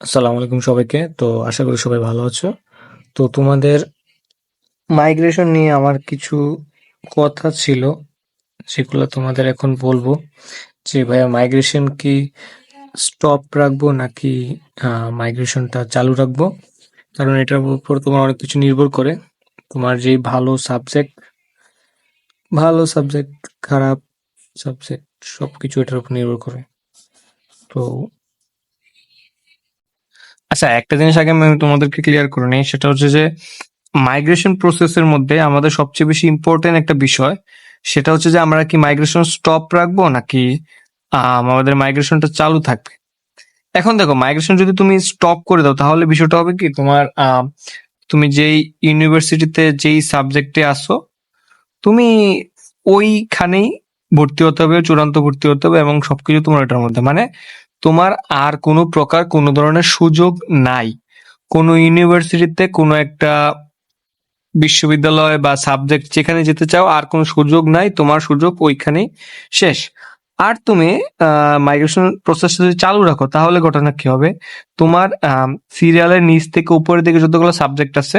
আসসালামু আলাইকুম সবাইকে। তো আশা করি সবাই ভালো আছো। তো তোমাদের মাইগ্রেশন নিয়ে আমার কিছু কথা ছিল, সেগুলো তোমাদের এখন বলব। যে ভাইয়া মাইগ্রেশন কি স্টপ রাখব নাকি মাইগ্রেশনটা চালু রাখব? কারণ এটার উপর তোমার অনেক কিছু নির্ভর করে। তোমার যে ভালো সাবজেক্ট ভালো সাবজেক্ট খারাপ সাবজেক্ট সব কিছু এটার উপর নির্ভর করে। তো আচ্ছা একটা জিনিস আগে আমি তোমাদেরকে ক্লিয়ার করে নিই সেটা হচ্ছে যে মাইগ্রেশন প্রসেসের মধ্যে আমাদের সবচেয়ে বেশি ইম্পর্টেন্ট একটা বিষয় সেটা হচ্ছে যে আমরা কি মাইগ্রেশন স্টপ রাখব নাকি আম, আমাদের মাইগ্রেশনটা চালু থাকবে? এখন দেখো মাইগ্রেশন যদি তুমি স্টপ করে দাও তাহলে বিষয়টা হবে কি? তোমার তুমি যেই ইউনিভার্সিটিতে যেই সাবজেক্টে আসো তুমি ওইখানেই ভর্তি হতে হবে চূড়ান্ত ভর্তি হতে হবে এবং সবকিছু তোমার এটার মধ্যে। মানে তোমার আর কোনো প্রকার কোনো ধরনের সুযোগ নাই। কোনো ইউনিভার্সিটিতে কোনো একটা বিশ্ববিদ্যালয় বা সাবজেক্ট যেখানে যেতে চাও, আর কোনো সুযোগ নাই, তোমার সুযোগ ওইখানেই শেষ। আর তুমি মাইগ্রেশন প্রসেসটা যদি চালু রাখো, তাহলে ঘটনা কি হবে? তোমার সিরিয়ালের নিচ থেকে উপরের দিকে যতগুলো সাবজেক্ট আছে,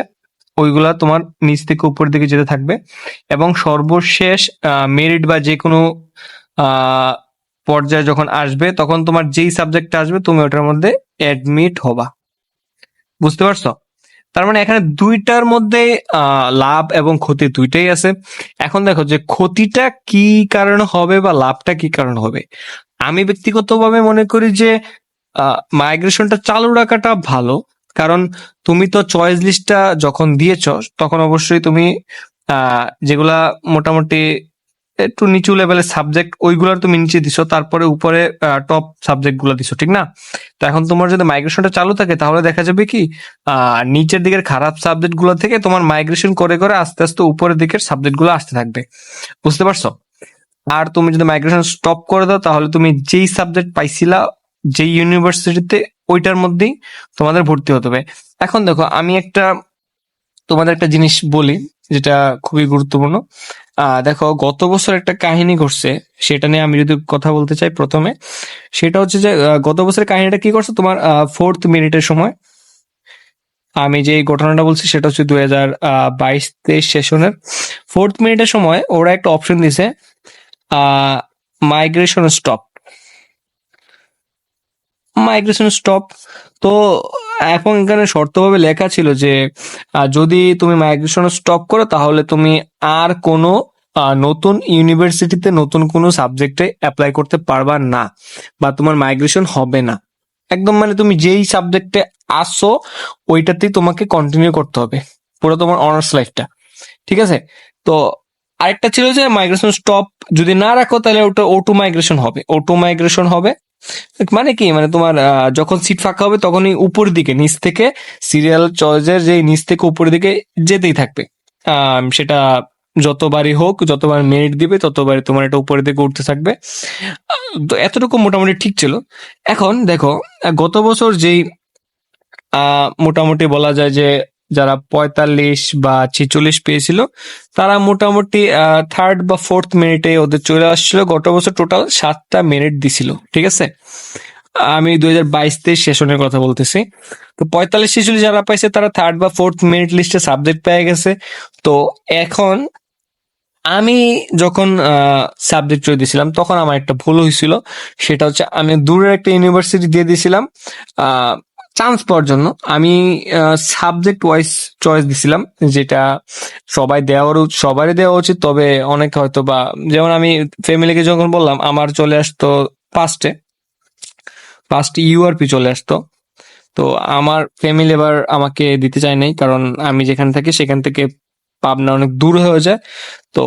ওইগুলা তোমার নিচ থেকে উপরের দিকে যেতে থাকবে। এবং সর্বশেষ মেরিট বা যে কোনো পর্যায়ে যখন আসবে, তখন তোমার যেই সাবজেক্টটা আসবে, তুমি ওটার মধ্যে অ্যাডমিট হবা। বুঝতে পারছ? তার মানে এখানে দুইটার মধ্যে লাভ এবং ক্ষতি দুইটাই আছে। এখন দেখো যে ক্ষতিটা কি কারণে হবে বা লাভটা কি কারণে হবে? আমি ব্যক্তিগতভাবে মনে করি যে মাইগ্রেশনটা চালু রাখাটা ভালো। কারণ তুমি তো চয়েস লিস্টটা যখন দিয়েছ, তখন অবশ্যই তুমি যেগুলা মোটামুটি একটু নিচু লেভেলের সাবজেক্ট ওইগুলার তুমি নিচে দিছো, তারপরে উপরে টপ সাবজেক্টগুলো দিছো, ঠিক না? তো এখন তোমার যদি মাইগ্রেশনটা চালু থাকে, তাহলে দেখা যাবে কি নিচের দিকের খারাপ সাবজেক্টগুলো থেকে তোমার মাইগ্রেশন করে করে আস্তে আস্তে উপরের দিকের সাবজেক্টগুলো আসতে থাকবে। বুঝতে পারছ? আর তুমি যদি মাইগ্রেশন স্টপ করে দাও, তাহলে তুমি যেই সাবজেক্ট পাইছিলা, যেই ইউনিভার্সিটিতে ওইটার মধ্যেই তোমাদের ভর্তি হতে হবে। এখন দেখো, আমি একটা, তোমাদের একটা জিনিস বলি যেটা খুবই গুরুত্বপূর্ণ। আহ দেখো, গত বছর একটা কাহিনী ঘটছে, সেটা নিয়ে আমি যদি কথা বলতে চাই প্রথমে, সেটা হচ্ছে যে গত বছরের কাহিনীটা কি করছে তোমার ফোর্থ মিনিটের সময়? আমি যে ঘটনাটা বলছি, সেটা হচ্ছে দুই হাজার বাইশ তেইশ সেশনের ফোর্থ মিনিটের সময় ওরা একটা অপশন দিছে মাইগ্রেশন স্টপ মাইগ্রেশন স্টপ তো এখন এখানে শর্তভাবে লেখা ছিল যে যদি তুমি মাইগ্রেশন স্টপ করো, তাহলে তুমি আর কোনো নতুন ইউনিভার্সিটিতে নতুন কোনো সাবজেক্টে অ্যাপ্লাই করতে পারবা না, বা তোমার মাইগ্রেশন হবে না। একদম মানে তুমি যেই সাবজেক্টে আসো, ওইটাতেই তোমাকে কন্টিনিউ করতে হবে, পুরো তোমার অনার্স লাইফটা ঠিক আছে? তো আরেকটা ছিল যে মাইগ্রেশন স্টপ যদি না রাখো, তাহলে ওটা অটো মাইগ্রেশন হবে অটো মাইগ্রেশন হবে মানে কি? মানে তোমার যখন সিট ফাঁকা হবে তখনই উপর দিকে, নিচ থেকে সিরিয়াল চয়েসের যে নিচ থেকে উপরের দিকে যেতেই থাকবে। সেটা যতবারই হোক, যতবার মেরিট দিবে, ততবারই তোমার এটা উপরের দিকে উঠতে থাকবে। তো এতটুকু মোটামুটি ঠিক ছিল। এখন দেখো, গত বছর যেই মোটামুটি বলা যায় যে যারা পঁয়তাল্লিশ বা ছেচল্লিশ পেয়েছিল, তারা মোটামুটি থার্ড বা ফোর্থ মিনিটে ওদের চলে আসছিল। গত বছর টোটাল সাতটা মিনিট দিছিল, ঠিক আছে? আমি দুই হাজার বাইশ তেইশ সেশনের কথা বলতেছি। তো পঁয়তাল্লিশ, ছিচল্লিশ যারা পাইছে, তারা থার্ড বা ফোর্থ মিনিট লিস্টে সাবজেক্ট পেয়ে গেছে। তো এখন আমি যখন সাবজেক্ট চলে দিয়েছিলাম, তখন আমার একটা ভুল হয়েছিল। সেটা হচ্ছে আমি দূরের একটা ইউনিভার্সিটি দিয়ে দিয়েছিলাম। চান্স পাওয়ার জন্য আমি সাবজেক্ট ওয়াইজ চয়েস দিছিলাম, যেটা সবাই দেওয়ার সবারই দেওয়া উচিত, তবে অনেক হয়তো বা, যেমন আমি ফ্যামিলিকে যখন বললাম, আমার চলে আসতো ফার্স্টে ফার্স্ট ইউআরপি চলে আসতো। তো আমার ফ্যামিলি এবার আমাকে দিতে চায় নাই, কারণ আমি যেখানে থাকি, সেখান থেকে পাবনা অনেক দূর হয়ে যায়। তো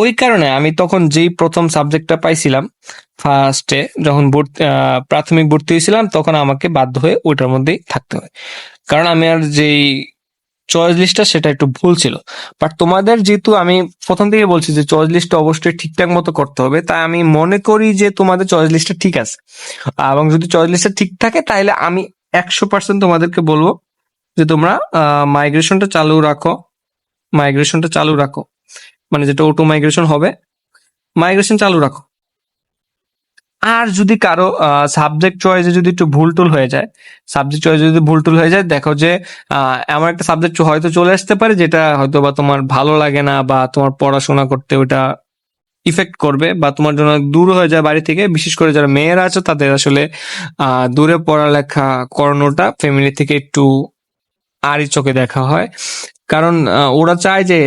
ওই কারণে আমি তখন যেই প্রথম সাবজেক্টটা পাইছিলাম ফার্স্টে যখন ভর্তি প্রাথমিক ভর্তি হয়েছিলাম, তখন আমাকে বাধ্য হয়ে ওইটার মধ্যেই থাকতে হয়। কারণ আমি আর যেই চয়েস লিস্টটা সেটা একটু ভুল ছিল। বাট তোমাদের যেহেতু আমি প্রথম থেকে বলছি যে চয়েস লিস্টটা অবশ্যই ঠিকঠাক মতো করতে হবে, তাই আমি মনে করি যে তোমাদের চয়েস লিস্টটা ঠিক আছে। এবং যদি চয়েস লিস্টটা ঠিক থাকে, তাহলে আমি একশো পার্সেন্ট তোমাদেরকে বলব যে তোমরা মাইগ্রেশনটা চালু রাখো। মাইগ্রেশনটা চালু রাখো। মানে যেটা অটো মাইগ্রেশন হবে মাইগ্রেশন চালু রাখো। আর যদি কারও সাবজেক্ট চয়েসে যদি একটু ভুল টুল হয়ে যায় সাবজেক্ট চয়েসে যদি ভুল টুল হয়ে যায়, দেখো যে এমন একটা সাবজেক্ট হয়তো চলে আসতে পারে, যেটা হয়তো বা তোমার ভালো লাগে না, বা তোমার পড়াশোনা করতে ওটা ইফেক্ট করবে, বা তোমার জন্য দূর হয়ে যায় বাড়ি থেকে। বিশেষ করে যারা মেয়েরা আছে, তাদের আসলে দূরে পড়ালেখা করানোটা ফ্যামিলি থেকে একটু আরই চোখে দেখা হয়। কারণ ওরা চায় যে,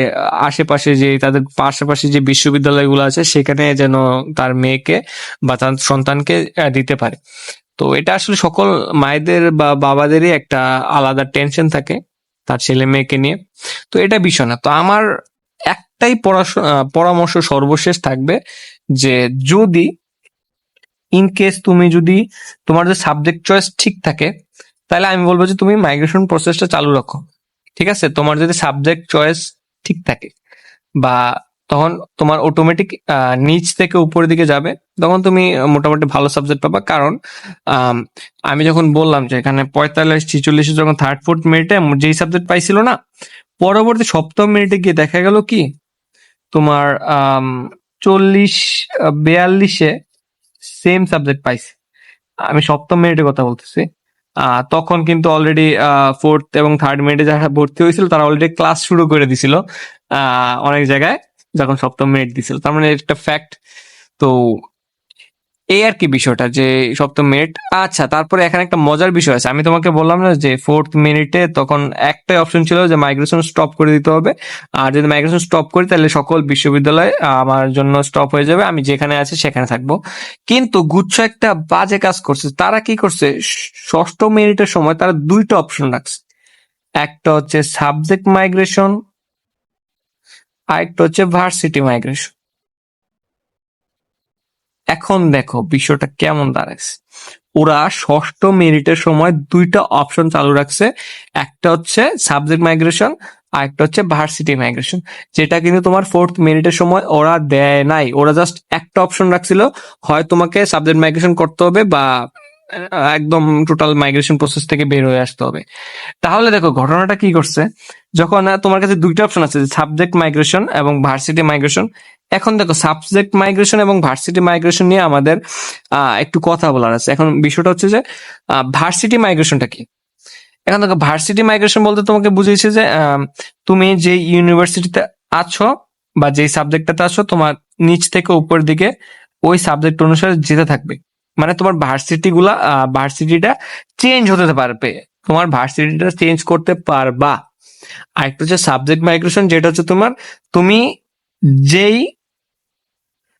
আশেপাশে যে, তাদের পাশাপাশি যে বিশ্ববিদ্যালয়গুলো আছে, সেখানে যেন তার মেয়েকে বা তার সন্তানকে দিতে পারে। তো এটা আসলে সকল মায়েদের বা বাবাদেরই একটা আলাদা টেনশন থাকে, তার ছেলে মেয়েকে নিয়ে। তো এটা বিষয় না। তো আমার একটাই পরামর্শ সর্বশেষ থাকবে যে, যদি ইন কেস তুমি যদি তোমার যে সাবজেক্ট চয়েস ঠিক থাকে, তাহলে আমি বলব যে, তুমি মাইগ্রেশন প্রসেসটা চালু রাখো। ঠিক আছে? তোমার যদি সাবজেক্ট চয়েস ঠিক থাকে বা তখন তোমার অটোমেটিক নিচ থেকে উপরের দিকে যাবে তখন তুমি মোটামুটি ভালো সাবজেক্ট পাবা। কারণ আম, যখন বললাম যে এখানে পঁয়তাল্লিশ ছিচল্লিশে যখন থার্ড ফোর্থ মিনিটে যেই সাবজেক্ট পাইছিল না পরবর্তী সপ্তম মিনিটে গিয়ে দেখা গেল কি? তোমার চল্লিশ বিয়াল্লিশে সেম সাবজেক্ট পাইছে। আমি সপ্তম মিনিটের কথা বলতেছি। তখন কিন্তু অলরেডি ফোর্থ এবং থার্ড মিনিটে যারা ভর্তি হয়েছিল, তারা অলরেডি ক্লাস শুরু করে দিছিল অনেক জায়গায়, যখন সপ্তম মিনিট দিছিল। তার মানে একটা ফ্যাক্ট তো এই আর কি বিষয়টা যে সপ্তম মিনিট। আচ্ছা তারপরে এখানে একটা মজার বিষয় আছে। আমি তোমাকে বললাম না যে ফোর্থ মিনিটে তখন একটাই অপশন ছিল যে মাইগ্রেশন স্টপ করে দিতে হবে। আর যদি মাইগ্রেশন স্টপ করি, তাহলে সকল বিশ্ববিদ্যালয় আমার জন্য স্টপ হয়ে যাবে। আমি যেখানে আছি, সেখানে থাকব। কিন্তু গুচ্ছ একটা বাজে কাজ করছে। তারা কি করছে? ষষ্ঠ মিনিটের সময় তারা দুইটা অপশন রাখছে। একটা হচ্ছে সাবজেক্ট মাইগ্রেশন আরেকটা হচ্ছে ভার্সিটি মাইগ্রেশন এখন দেখো বিষয়টা কেমন দাঁড়াচ্ছে ওরা ষষ্ঠ মিনিটের সময় দুইটা অপশন চালু রাখছে। একটা হচ্ছে সাবজেক্ট মাইগ্রেশন আর একটা হচ্ছে ভার্সিটি মাইগ্রেশন যেটা কিন্তু তোমার ফোর্থ মিনিটের সময় ওরা দেয় নাই। ওরা জাস্ট একটা অপশন রাখছিল, হয় তোমাকে সাবজেক্ট মাইগ্রেশন করতে হবে বা একদম টোটাল মাইগ্রেশন প্রসেস থেকে বের হয়ে আসতে হবে। তাহলে দেখো ঘটনাটা কি করছে? যখন তোমার কাছে দুইটা অপশন আছে সাবজেক্ট মাইগ্রেশন এবং ভার্সিটি মাইগ্রেশন এখন দেখো সাবজেক্ট মাইগ্রেশন এবং ভার্সিটি মাইগ্রেশন নিয়ে আমাদের একটু কথা বলার আছে। এখন বিষয়টা হচ্ছে যে ভার্সিটি মাইগ্রেশনটা কি? এখন দেখো ভার্সিটি মাইগ্রেশন বলতে তোমাকে বুঝিয়েছে যে তুমি যে ইউনিভার্সিটিতে আছো বা যেই সাবজেক্টটাতে আছো, তোমার নিচ থেকে উপর দিকে ওই সাবজেক্ট অনুসারে যেতে থাকবে। মানে তোমার ভার্সিটি গুলা ভার্সিটিটা চেঞ্জ হতে পারবে। তোমার ভার্সিটিটা চেঞ্জ করতে পারবা। আরেকটা হচ্ছে সাবজেক্ট মাইগ্রেশন যেটা হচ্ছে তোমার, তুমি যেই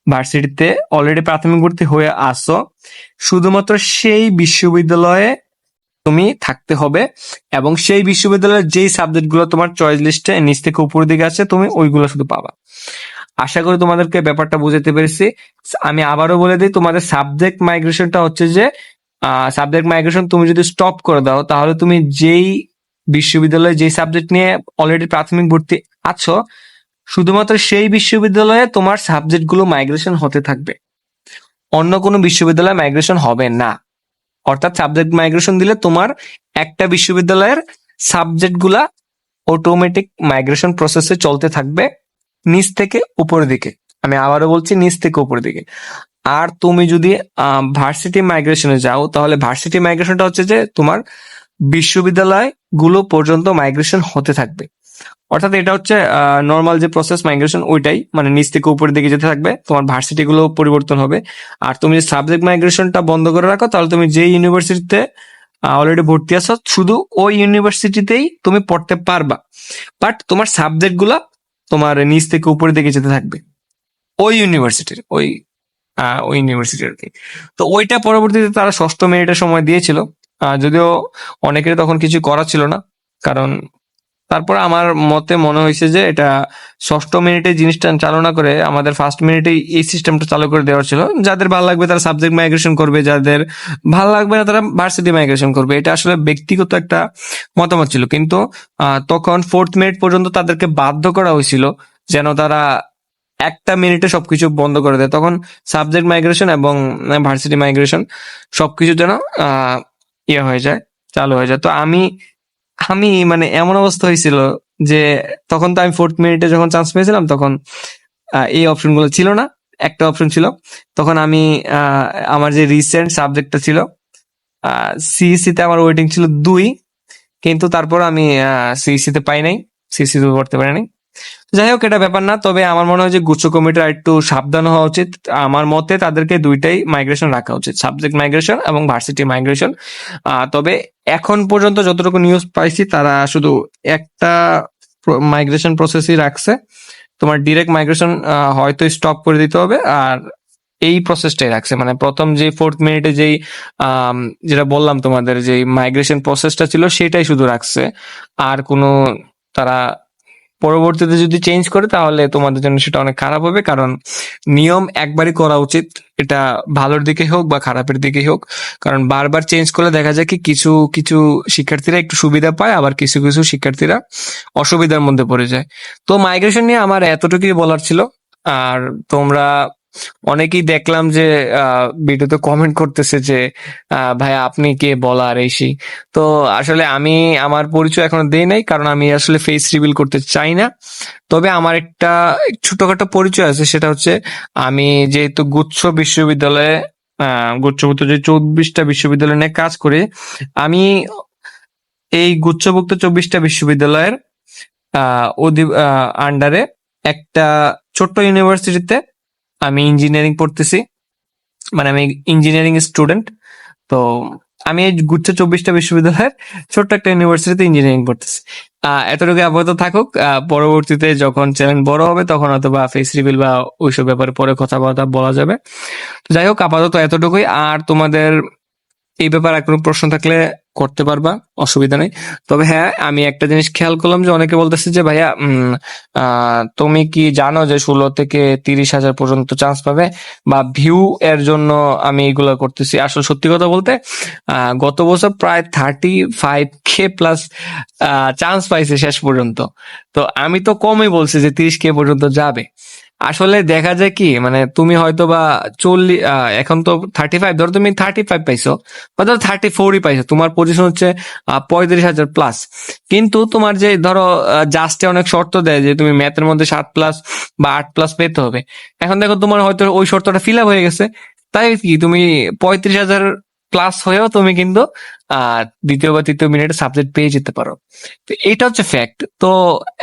ভার্সিটিতে অলরেডি প্রাথমিক ভর্তি হয়ে আসো শুধুমাত্র সেই বিশ্ববিদ্যালয়ে তুমি থাকতে হবে এবং সেই বিশ্ববিদ্যালয়ের যেই সাবজেক্টগুলো তোমার চয়েস লিস্টে নিচ থেকে উপরের দিকে আছে, তুমি ওইগুলো শুধু পাবা। আশা করি তোমাদেরকে ব্যাপারটা বুঝাতে পেরেছি। আমি আবারও বলে দিই, তোমাদের সাবজেক্ট মাইগ্রেশনটা হচ্ছে যে সাবজেক্ট মাইগ্রেশন তুমি যদি স্টপ করে দাও, তাহলে তুমি যেই বিশ্ববিদ্যালয়ে যেই সাবজেক্ট নিয়ে অলরেডি প্রাথমিক ভর্তি আছো শুধুমাত্র সেই বিশ্ববিদ্যালয়ে তোমার সাবজেক্টগুলো মাইগ্রেশন হতে থাকবে। অন্য কোনো বিশ্ববিদ্যালয়ে মাইগ্রেশন হবে না। অর্থাৎ সাবজেক্ট মাইগ্রেশন দিলে তোমার একটা বিশ্ববিদ্যালয়ের সাবজেক্টগুলা অটোমেটিক মাইগ্রেশন প্রসেসে চলতে থাকবে নিচ থেকে উপরের দিকে। আমি আবারও বলছি নিচ থেকে উপরের দিকে। আর তুমি যদি ভার্সিটি মাইগ্রেশনে যাও, তাহলে ভার্সিটি মাইগ্রেশনটা হচ্ছে যে তোমার বিশ্ববিদ্যালয়গুলো পর্যন্ত মাইগ্রেশন হতে থাকবে। অর্থাৎ এটা হচ্ছে নর্মাল যে প্রসেস মাইগ্রেশন ওইটাই মানে নিচ থেকে উপরের দিকে যেতে থাকবে, তোমার ভার্সিটি গুলো পরিবর্তন হবে। আর তুমি সাবজেক্ট মাইগ্রেশনটা বন্ধ করে রাখো, তাহলে তুমি যে ইউনিভার্সিটিতে অলরেডি ভর্তি আছো, শুধু ওই ইউনিভার্সিটিতেই তুমি পড়তে পারবা। বাট তোমার সাবজেক্টগুলা তোমার নিচ থেকে উপরের দিকে যেতে থাকবে। ওই ইউনিভার্সিটির ওই ওই ইউনিভার্সিটি আর কি। তো ওইটা পরবর্তীতে তারা ষষ্ঠ মিনিটের সময় দিয়েছিল। যদিও অনেকের তখন কিছু করা ছিল না, কারণ তারপর আমার মতে মনে হয়েছে যে এটা ষষ্ঠ মিনিটে জিনিসটা চালনা করে আমাদের ফার্স্ট মিনিটে এই সিস্টেমটা চালু করে দেওয়ার ছিল। যাদের ভালো লাগবে তারা সাবজেক্ট মাইগ্রেশন করবে, যাদের ভালো লাগবে না তারা ভার্সিটি মাইগ্রেশন করবে। এটা আসলে ব্যক্তিগত একটা মতামত ছিল। কিন্তু তখন ফোর্থ মিনিট পর্যন্ত তাদেরকে বাধ্য করা হয়েছিল যেন তারা একটা মিনিটে সবকিছু বন্ধ করে দেয়। তখন সাবজেক্ট মাইগ্রেশন এবং ভার্সিটি মাইগ্রেশন সবকিছু যেন ইয়ে হয়ে যায়, চালু হয়ে যায়। তো আমি আমি মানে এমন অবস্থা হয়েছিল যে তখন তো আমি ফোর্থ মিনিটে যখন চান্স পেয়েছিলাম, তখন এই অপশনগুলো ছিল না। একটা অপশন ছিল। তখন আমি আমার যে রিসেন্ট সাবজেক্টটা ছিল সিইসি তে আমার ওয়েটিং ছিল দুই। কিন্তু তারপর আমি সিইসি তে পাই নাই। সিইসি তে পড়তে পারি নাই। যাই হোক, এটা ব্যাপার না। তবে আমার মনে হয় যে গুচ্ছ কমিটির একটু সাবধান হওয়া উচিত। আমার মতে তাদেরকে দুইটাই মাইগ্রেশন রাখা উচিত। সাবজেক্ট মাইগ্রেশন এবং ভার্সিটি মাইগ্রেশন তবে এখন পর্যন্ত যতটুকু নিউজ পাইছি, তারা শুধু একটা মাইগ্রেশন প্রসেসই রাখছে। তোমার ডিরেক্ট মাইগ্রেশন হয়তো স্টপ করে দিতে হবে। আর এই প্রসেসটাই রাখছে। মানে প্রথম যে ফোর্থ মিনিটে যেই যেটা বললাম তোমাদের যে মাইগ্রেশন প্রসেসটা ছিল, সেটাই শুধু রাখছে। আর কোনো তারা পরবর্তীতে যদি চেঞ্জ করে, তাহলে তোমাদের জন্য সেটা অনেক খারাপ হবে। কারণ নিয়ম একবারই করা উচিত। এটা ভালোর দিকে হোক বা খারাপের দিকে হোক। কারণ বারবার চেঞ্জ করলে দেখা যায় কি, কিছু কিছু শিক্ষার্থীরা একটু সুবিধা পায়, আবার কিছু কিছু শিক্ষার্থীরা অসুবিধার মধ্যে পড়ে যায়। তো মাইগ্রেশন নিয়ে আমার এতটুকুই বলার ছিল। আর তোমরা অনেকেই দেখলাম যে ভিডিওতে কমেন্ট করতেছে যে ভাই আপনি কে বলার এই সেই তো আসলে আমি আমার পরিচয় এখনও দেই নাই, কারণ আমি আসলে ফেস রিভিল করতে চাই না। তবে আমার একটা ছোটখাটো পরিচয় আছে, সেটা হচ্ছে আমি যেহেতু গুচ্ছ বিশ্ববিদ্যালয়ে গুচ্ছভুক্ত যে চব্বিশটা বিশ্ববিদ্যালয় নিয়ে কাজ করি, আমি এই গুচ্ছভুক্ত চব্বিশটা বিশ্ববিদ্যালয়ের আন্ডারে একটা ছোট্ট ইউনিভার্সিটিতে আমি ইঞ্জিনিয়ারিং পড়তেছি। মানে আমি ইঞ্জিনিয়ারিং স্টুডেন্ট তো আমি এই গুচ্ছ চব্বিশটা বিশ্ববিদ্যালয়ের ছোট্ট একটা ইউনিভার্সিটিতে ইঞ্জিনিয়ারিং পড়তেছি। এতটুকু আপাতত থাকুক পরবর্তীতে যখন চ্যানেল বড় হবে, তখন হয়তো বা ফেস রিভিল বা ওইসব ব্যাপারে পরে কথাবার্তা বলা যাবে। যাই হোক, আপাতত এতটুকুই। আর তোমাদের এই ব্যাপারে কোনো প্রশ্ন থাকলে করতে পারবা, অসুবিধা নেই। তবে হ্যাঁ আমি একটা জিনিস খেয়াল করলাম যে অনেকে বলতেছে যে, ভাইয়া তুমি কি জানো যে ষোলো থেকে তিরিশ হাজার পর্যন্ত চান্স পাবে? বা ভিউ এর জন্য আমি এগুলো করতেছি। আসলে সত্যি কথা বলতে গত বছর প্রায় thirty five K plus chance পাইছে শেষ পর্যন্ত। তো আমি তো কমই বলছি যে তিরিশ কে পর্যন্ত যাবে। আসলে দেখা যায় কি মানে তুমি হয়তো বা চল্লিশ এখন তো থার্টি ফাইভ ধরো তুমি থার্টি ফাইভ পাইছো বা ধরো থার্টি ফোরই পাইছো, তোমার পজিশন হচ্ছে পঁয়ত্রিশ হাজার প্লাস কিন্তু তোমার যে ধরো জাস্টে অনেক শর্ত দেয় যে তুমি ম্যাথের মধ্যে সাত প্লাস বা আট প্লাস পেতে হবে। এখন দেখো তোমার হয়তো ওই শর্তটা ফিল আপ হয়ে গেছে। তাই কি, তুমি পঁয়ত্রিশ হাজার প্লাস হয়েও তুমি কিন্তু দ্বিতীয় বা তৃতীয় মিনিটে সাবজেক্ট পেয়ে যেতে পারো। তো এটা হচ্ছে ফ্যাক্ট তো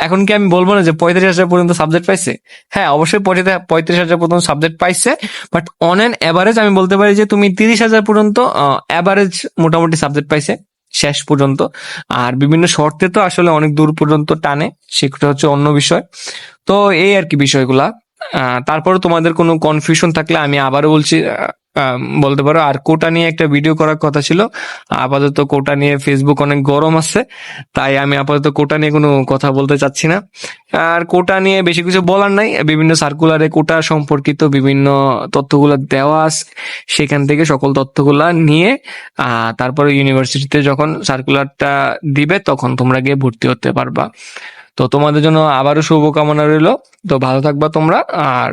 এখন কি আমি বলব না যে পঁয়ত্রিশ হাজার পর্যন্ত সাবজেক্ট পাইছে? হ্যাঁ অবশ্যই পঁয়ত্রিশ হাজার পর্যন্ত সাবজেক্ট পাইছে বাট অন অ্যান অ্যাভারেজ আমি বলতে পারি যে তুমি তিরিশ হাজার পর্যন্ত অ্যাভারেজ মোটামুটি সাবজেক্ট পাইছে শেষ পর্যন্ত। আর বিভিন্ন শর্তে তো আসলে অনেক দূর পর্যন্ত টানে, সেটা হচ্ছে অন্য বিষয়। তো এই আর কি বিষয়গুলা। তারপরে তোমাদের কোনো কনফিউশন থাকলে আমি আবারও বলছি বলতে পারো, আর কোটা নিয়ে একটা ভিডিও করার কথা ছিল। আপাতত কোটা নিয়ে ফেসবুক অনেক গরম আছে, তাই আমি আপাতত কোটা নিয়ে কোনো কথা বলতে চাচ্ছি না। আর কোটা নিয়ে বেশি কিছু বলার নাই, বিভিন্ন সার্কুলারে কোটা সম্পর্কিত বিভিন্ন তথ্যগুলো দেওয়া আছে সেখান থেকে সকল তথ্যগুলা নিয়ে তারপরে ইউনিভার্সিটিতে যখন সার্কুলারটা দিবে তখন তোমরা গিয়ে ভর্তি হতে পারবা। তো তোমাদের জন্য আবারও শুভকামনা রইল। তো ভালো থাকবা তোমরা, আর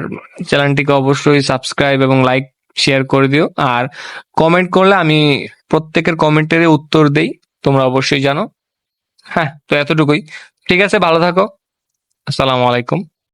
চ্যানেলটিকে অবশ্যই সাবস্ক্রাইব এবং লাইক শেয়ার করে দিও। আর কমেন্ট করলে আমি প্রত্যেকের কমেন্টের উত্তর দেই, তোমরা অবশ্যই জানো। হ্যাঁ তো এতটুকুই। ঠিক আছে, ভালো থাকো। আসসালামু আলাইকুম।